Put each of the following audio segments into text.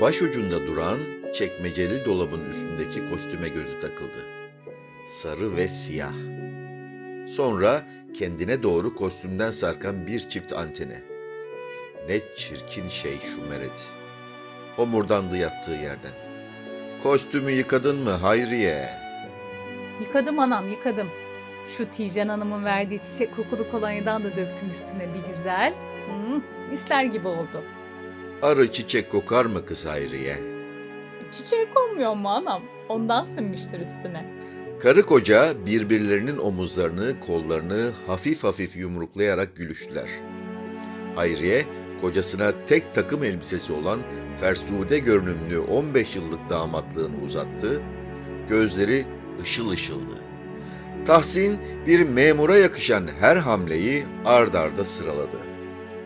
Başucunda duran çekmeceli dolabın üstündeki kostüme gözü takıldı. Sarı ve siyah. Sonra kendine doğru kostümden sarkan bir çift antene. Ne çirkin şey şu meret. Homurdandı yattığı yerden. Kostümü yıkadın mı Hayriye? Yıkadım anam yıkadım. Şu Tijen Hanım'ın verdiği çiçek kokulu kolonyadan da döktüm üstüne bir güzel. Hmm, misler gibi oldu. Arı çiçek kokar mı kız Hayriye? Çiçeğe konmuyor mu anam? Ondan sınmıştır üstüne. Karı koca birbirlerinin omuzlarını, kollarını hafif hafif yumruklayarak gülüştüler. Hayriye, kocasına tek takım elbisesi olan fersude görünümlü 15 yıllık damatlığını uzattı, gözleri ışıl ışıldı. Tahsin bir memura yakışan her hamleyi ard arda sıraladı.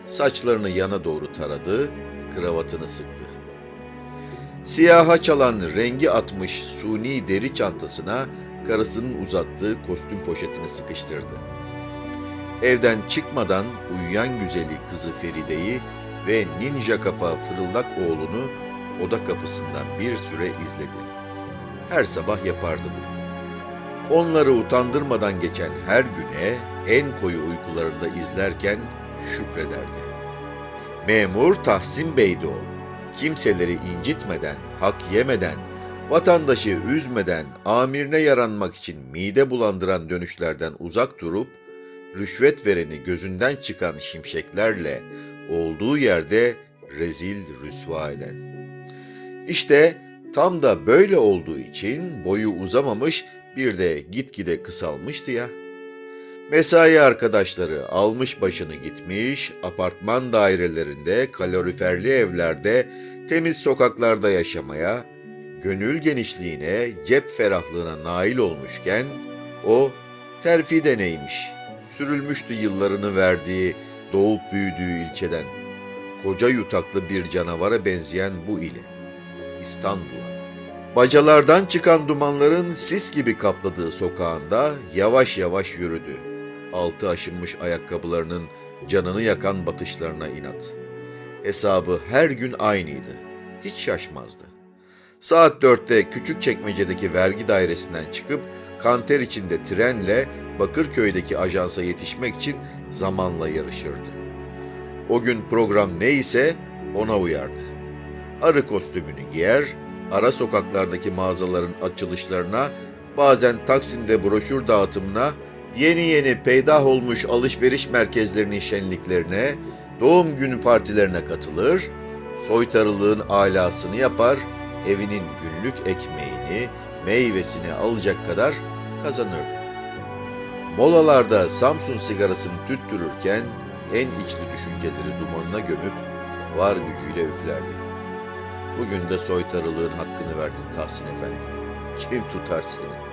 Saçlarını yana doğru taradı, kravatını sıktı. Siyaha çalan rengi atmış suni deri çantasına karısının uzattığı kostüm poşetini sıkıştırdı. Evden çıkmadan uyuyan güzeli kızı Feride'yi ve ninja kafa fırıldak oğlunu oda kapısından bir süre izledi. Her sabah yapardı bunu. Onları utandırmadan geçen her güne en koyu uykularında izlerken şükrederdi. Memur Tahsin Bey'di o. Kimseleri incitmeden, hak yemeden, vatandaşı üzmeden, amirine yaranmak için mide bulandıran dönüşlerden uzak durup, rüşvet vereni gözünden çıkan şimşeklerle olduğu yerde rezil rüsva eden. İşte tam da böyle olduğu için boyu uzamamış bir de gitgide kısalmıştı ya. Mesai arkadaşları almış başını gitmiş, apartman dairelerinde, kaloriferli evlerde, temiz sokaklarda yaşamaya, gönül genişliğine, cep ferahlığına nail olmuşken, o terfi neymiş, sürülmüştü yıllarını verdiği, doğup büyüdüğü ilçeden, koca yutaklı bir canavara benzeyen bu ile, İstanbul'a. Bacalardan çıkan dumanların sis gibi kapladığı sokağında yavaş yavaş yürüdü. Altı aşınmış ayakkabılarının canını yakan batışlarına inat. Hesabı her gün aynıydı. Hiç şaşmazdı. Saat dörtte küçük çekmecedeki vergi dairesinden çıkıp kanter içinde trenle Bakırköy'deki ajansa yetişmek için zamanla yarışırdı. O gün program neyse ona uyardı. Arı kostümünü giyer, ara sokaklardaki mağazaların açılışlarına, bazen Taksim'de broşür dağıtımına, yeni yeni peydah olmuş alışveriş merkezlerinin şenliklerine, doğum günü partilerine katılır, soytarılığın alasını yapar, evinin günlük ekmeğini, meyvesini alacak kadar kazanırdı. Molalarda Samsun sigarasını tüttürürken en içli düşünceleri dumanına gömüp var gücüyle üflerdi. Bugün de soytarılığın hakkını verdin Tahsin Efendi. Kim tutar seni?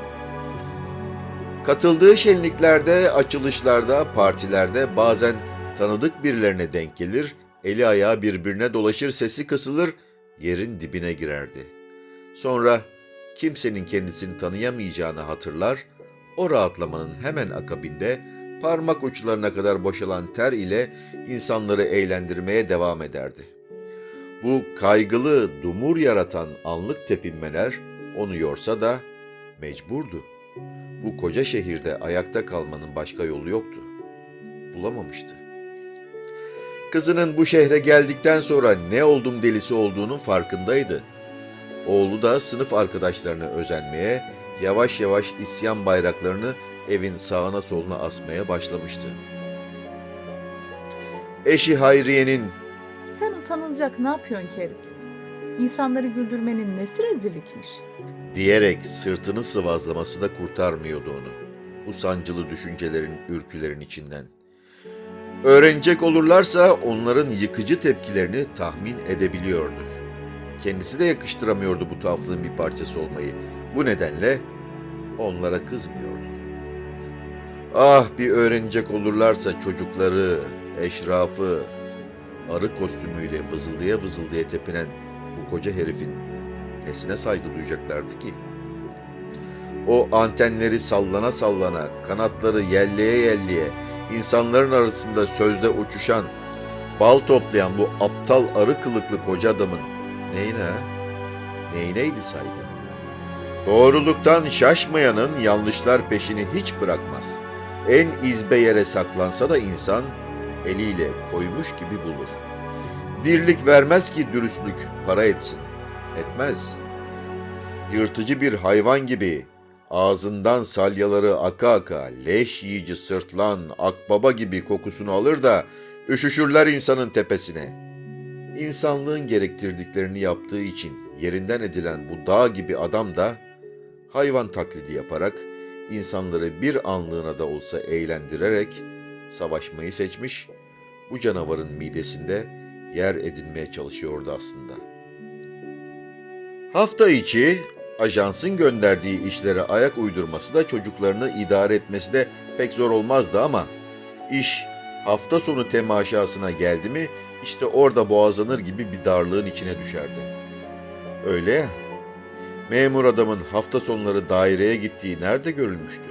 Katıldığı şenliklerde, açılışlarda, partilerde bazen tanıdık birilerine denk gelir, eli ayağı birbirine dolaşır, sesi kısılır, yerin dibine girerdi. Sonra kimsenin kendisini tanıyamayacağını hatırlar, o rahatlamanın hemen akabinde parmak uçlarına kadar boşalan ter ile insanları eğlendirmeye devam ederdi. Bu kaygılı, dumur yaratan anlık tepinmeler onu yorsa da mecburdu. Bu koca şehirde ayakta kalmanın başka yolu yoktu. Bulamamıştı. Kızının bu şehre geldikten sonra ne oldum delisi olduğunun farkındaydı. Oğlu da sınıf arkadaşlarına özenmeye, yavaş yavaş isyan bayraklarını evin sağına soluna asmaya başlamıştı. Eşi Hayriye'nin Sen utanılacak ne yapıyorsun ki herif? İnsanları güldürmenin nesi rezillikmiş? Diyerek sırtını sıvazlaması da kurtarmıyordu onu. Bu sancılı düşüncelerin, ürkülerin içinden. Öğrenecek olurlarsa onların yıkıcı tepkilerini tahmin edebiliyordu. Kendisi de yakıştıramıyordu bu tuhaflığın bir parçası olmayı. Bu nedenle onlara kızmıyordu. Ah bir öğrenecek olurlarsa çocukları, eşrafı, arı kostümüyle vızıldaya vızıldaya tepinen bu koca herifin nesine saygı duyacaklardı ki? O antenleri sallana sallana, kanatları yelleye yelleye, insanların arasında sözde uçuşan, bal toplayan bu aptal arı kılıklı koca adamın Neyine? Neyineydi saygı? Doğruluktan şaşmayanın yanlışlar peşini hiç bırakmaz. En izbe yere saklansa da insan eliyle koymuş gibi bulur. Dirlik vermez ki dürüstlük para etsin. Etmez. Yırtıcı bir hayvan gibi ağzından salyaları aka aka leş yiyici sırtlan akbaba gibi kokusunu alır da üşüşürler insanın tepesine. İnsanlığın gerektirdiklerini yaptığı için yerinden edilen bu dağ gibi adam da hayvan taklidi yaparak insanları bir anlığına da olsa eğlendirerek savaşmayı seçmiş, bu canavarın midesinde yer edinmeye çalışıyordu aslında. Hafta içi ajansın gönderdiği işlere ayak uydurması da çocuklarını idare etmesi de pek zor olmazdı ama iş hafta sonu temaşasına geldi mi işte orada boğazlanır gibi bir darlığın içine düşerdi. Öyle ya, memur adamın hafta sonları daireye gittiği nerede görülmüştü?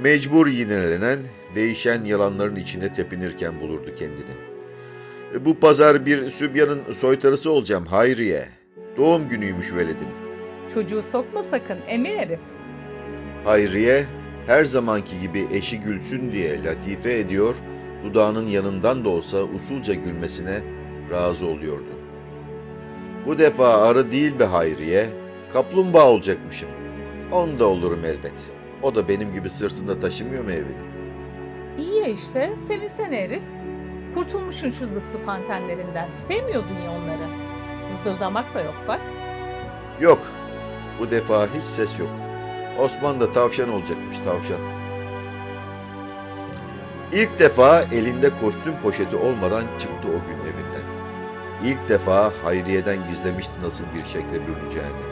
Mecbur yinelenen, değişen yalanların içinde tepinirken bulurdu kendini. E, Bu pazar bir sübyanın soytarısı olacağım Hayriye. Doğum günüymüş veledin. Çocuğu sokma sakın emi herif. Hayriye her zamanki gibi eşi gülsün diye latife ediyor, dudağının yanından da olsa usulca gülmesine razı oluyordu. Bu defa arı değil be Hayriye, kaplumbağa olacakmışım. Onda olurum elbet. O da benim gibi sırtında taşımıyor mu evini? İyi ya işte sevinsene herif. Kurtulmuşsun şu zıp zıp antenlerinden. Sevmiyordun ya onları. Vızıldamak da yok bak. Yok, bu defa hiç ses yok. Osman da tavşan olacakmış tavşan. İlk defa elinde kostüm poşeti olmadan çıktı o gün evinden. İlk defa Hayriye'den gizlemişti nasıl bir şekle bürüneceğini.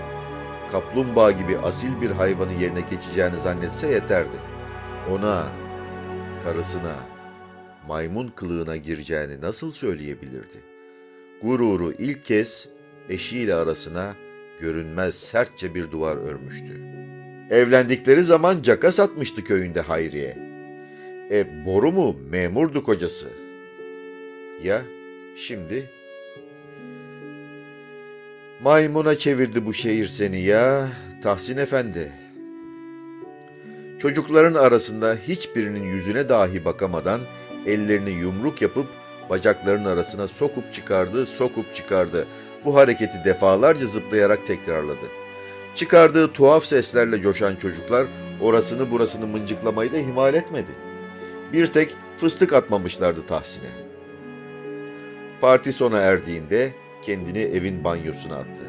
Kaplumbağa gibi asil bir hayvanı yerine geçeceğini zannetse yeterdi. Ona, karısına, maymun kılığına gireceğini nasıl söyleyebilirdi? Gururu ilk kez eşiyle arasına görünmez sertçe bir duvar örmüştü. Evlendikleri zaman caka satmıştı köyünde Hayriye. E boru mu memurdu kocası. Ya şimdi? Maymuna çevirdi bu şehir seni ya Tahsin Efendi. Çocukların arasında hiçbirinin yüzüne dahi bakamadan ellerini yumruk yapıp bacaklarının arasına sokup çıkardı, sokup çıkardı. Bu hareketi defalarca zıplayarak tekrarladı. Çıkardığı tuhaf seslerle coşan çocuklar orasını burasını mıncıklamayı da ihmal etmedi. Bir tek fıstık atmamışlardı Tahsin'e. Parti sona erdiğinde kendini evin banyosuna attı.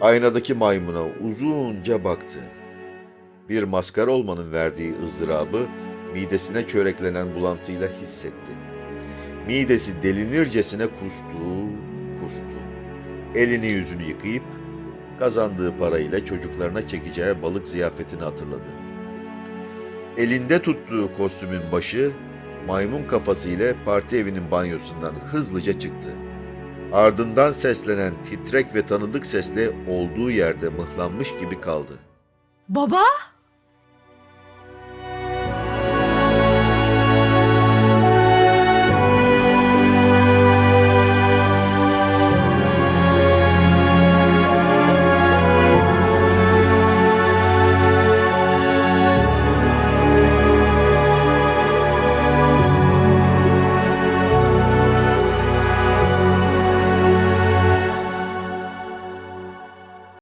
Aynadaki maymuna uzunca baktı. Bir maskara olmanın verdiği ızdırabı midesine çöreklenen bulantıyla hissetti. Midesi delinircesine kustu, kustu. Elini yüzünü yıkayıp kazandığı parayla çocuklarına çekeceği balık ziyafetini hatırladı. Elinde tuttuğu kostümün başı maymun kafası ile parti evinin banyosundan hızlıca çıktı. Ardından seslenen titrek ve tanıdık sesle olduğu yerde mıhlanmış gibi kaldı. Baba!